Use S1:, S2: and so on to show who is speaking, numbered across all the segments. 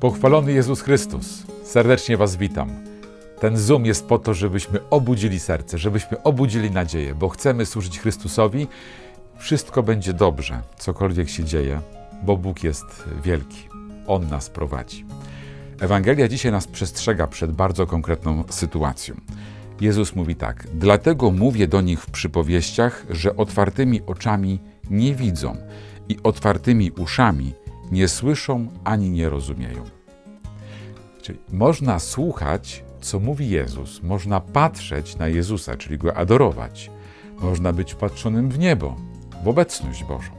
S1: Pochwalony Jezus Chrystus. Serdecznie Was witam. Ten Zoom jest po to, żebyśmy obudzili serce, żebyśmy obudzili nadzieję, bo chcemy służyć Chrystusowi. Wszystko będzie dobrze, cokolwiek się dzieje, bo Bóg jest wielki. On nas prowadzi. Ewangelia dzisiaj nas przestrzega przed bardzo konkretną sytuacją. Jezus mówi tak: Dlatego mówię do nich w przypowieściach, że otwartymi oczami nie widzą i otwartymi uszami nie słyszą ani nie rozumieją. Czyli można słuchać, co mówi Jezus, można patrzeć na Jezusa, czyli go adorować, można być patrzonym w niebo, w obecność Bożą.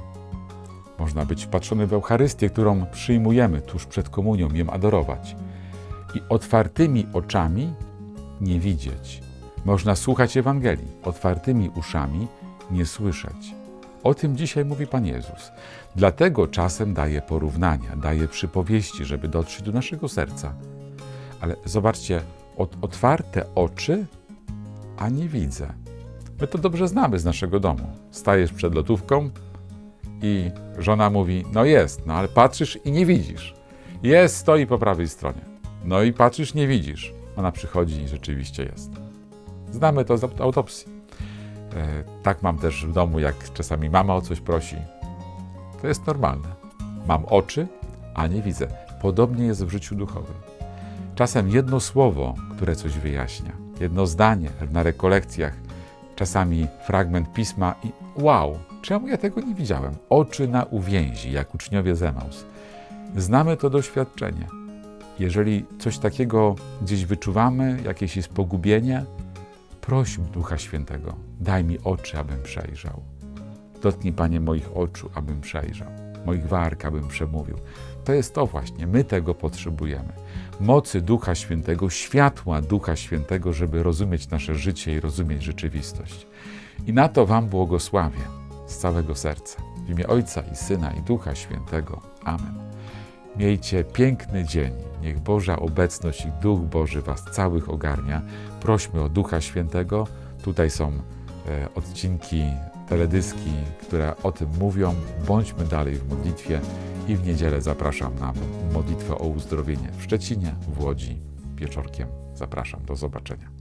S1: Można być wpatrzony w Eucharystię, którą przyjmujemy tuż przed komunią, ją adorować. I otwartymi oczami nie widzieć. Można słuchać Ewangelii, otwartymi uszami nie słyszeć. O tym dzisiaj mówi Pan Jezus. Dlatego czasem daje porównania, daje przypowieści, żeby dotrzeć do naszego serca. Ale zobaczcie, od, otwarte oczy, a nie widzę. My to dobrze znamy z naszego domu. Stajesz przed lotówką i żona mówi: No jest, no ale patrzysz i nie widzisz. Jest, stoi po prawej stronie. No i patrzysz, nie widzisz. Ona przychodzi i rzeczywiście jest. Znamy to z autopsji. E, tak mam też w domu, jak czasami mama o coś prosi. To jest normalne. Mam oczy, a nie widzę. Podobnie jest w życiu duchowym. Czasem jedno słowo, które coś wyjaśnia, jedno zdanie na rekolekcjach, czasami fragment pisma i wow, czemu ja tego nie widziałem? Oczy na uwięzi, jak uczniowie z. Znamy to doświadczenie. Jeżeli coś takiego gdzieś wyczuwamy, jakieś jest pogubienie, prośmy Ducha Świętego, daj mi oczy, abym przejrzał. Dotknij, Panie, moich oczu, abym przejrzał, moich warg, abym przemówił. To jest to właśnie, my tego potrzebujemy. Mocy Ducha Świętego, światła Ducha Świętego, żeby rozumieć nasze życie i rozumieć rzeczywistość. I na to Wam błogosławię z całego serca. W imię Ojca i Syna i Ducha Świętego. Amen. Miejcie piękny dzień. Niech Boża obecność i Duch Boży Was całych ogarnia. Prośmy o Ducha Świętego. Tutaj są e, odcinki, teledyski, które o tym mówią. Bądźmy dalej w modlitwie i w niedzielę zapraszam na modlitwę o uzdrowienie w Szczecinie, w Łodzi, wieczorkiem. Zapraszam. Do zobaczenia.